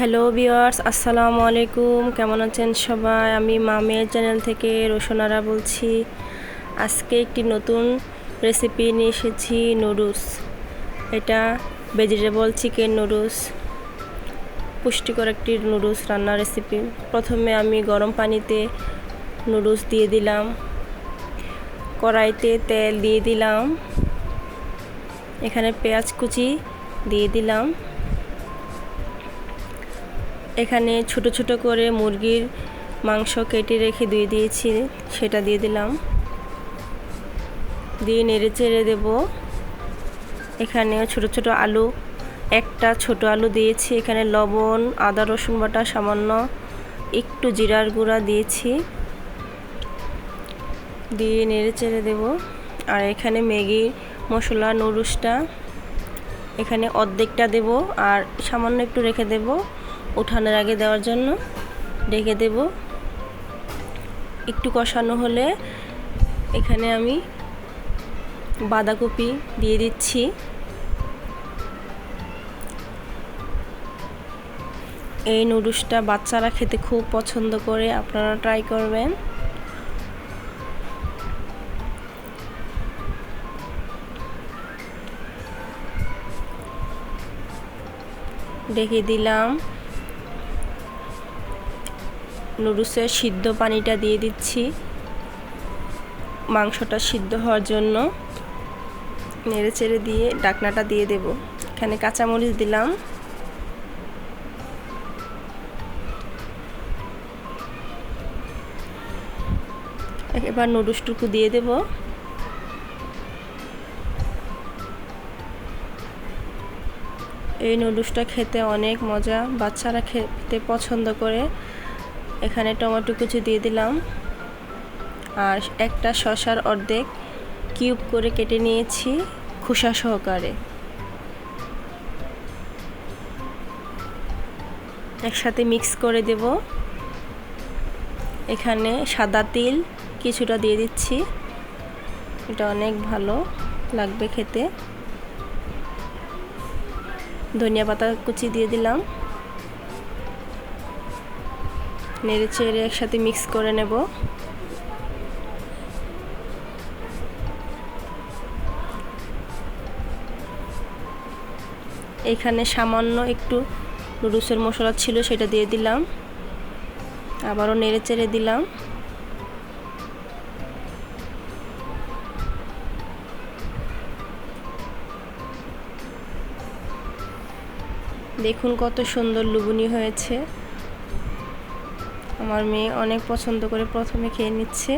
Hello viewers আসসালামু আলাইকুম। কেমন আছেন সবাই? আমি মামের চ্যানেল থেকে রোশনারা বলছি। আজকে একটি নতুন রেসিপি নিয়ে এসেছি, নুডলস। এটা ভেজিটেবল চিকেন নুডলস। পুষ্টিকর একটি নুডলস রান্নার রেসিপি প্রথমে আমি গরম পানিতে নুডলস দিয়ে দিলাম। কড়াইতে তেল দিয়ে দিলাম। এখানে পেঁয়াজ কুচি দিয়ে দিলাম। এখানে ছোট ছোট করে মুরগির মাংস কেটে রেখে দিয়ে দিয়েছি, সেটা দিয়ে দিলাম। দিয়ে নেড়ে চেড়ে দেব। এখানে ছোট ছোট আলু, একটা ছোট আলু দিয়েছি। এখানে লবণ, আদা, রসুন বাটা, সামান্য একটু জিরার গুঁড়া দিয়েছি। দিয়ে নেড়ে চেড়ে দেব। আর এখানে ম্যাগি, মশলা নুডলসটা এখানে অর্ধেকটা দেব। আর সামান্য একটু রেখে দেব। ওঠানোর আগে দেওয়ার জন্য ঢেকে দেব। একটু কষানো হলে এখানে আমি বাঁধাকপি দিয়ে দিচ্ছি। এই নুডলসটা বাচ্চারা খেতে খুব পছন্দ করে, আপনারা ট্রাই করবেন। ডেকে দিলাম। নুডলসের সিদ্ধ পানিটা দিয়ে দিচ্ছি। মাংসটা সিদ্ধ হওয়ার জন্য নেড়ে চেড়ে দিয়ে ডাকনাটা দিয়ে দেব। এখানে কাঁচামরিচ দিলাম। এবার নুডলসটুকু দিয়ে দেব। এই নুডলসটা খেতে অনেক মজা। বাচ্চারা খেতে পছন্দ করে। এখানে টমেটো কুচি দিয়ে দিলাম। আর একটা শশার অর্ধেক কিউব করে কেটে নিয়েছি খোসা সহকারে। একসাথে মিক্স করে দেব। এখানে সাদা তিল কিছুটা দিয়ে দিচ্ছি। এটা অনেক ভালো লাগবে খেতে। ধনিয়া পাতা কুচি দিয়ে দিলাম। নেড়ে চেড়ে একসাথে মিক্স করে নেব। এখানে সামান্য একটু নুডলসের মশলা ছিল, সেটা দিয়ে দিলাম। আবারও নেড়ে চেড়ে দিলাম। দেখুন কত সুন্দর লুবুনি হয়েছে। আমার মেয়ে অনেক পছন্দ করে প্রথমে খেয়ে নিচ্ছে।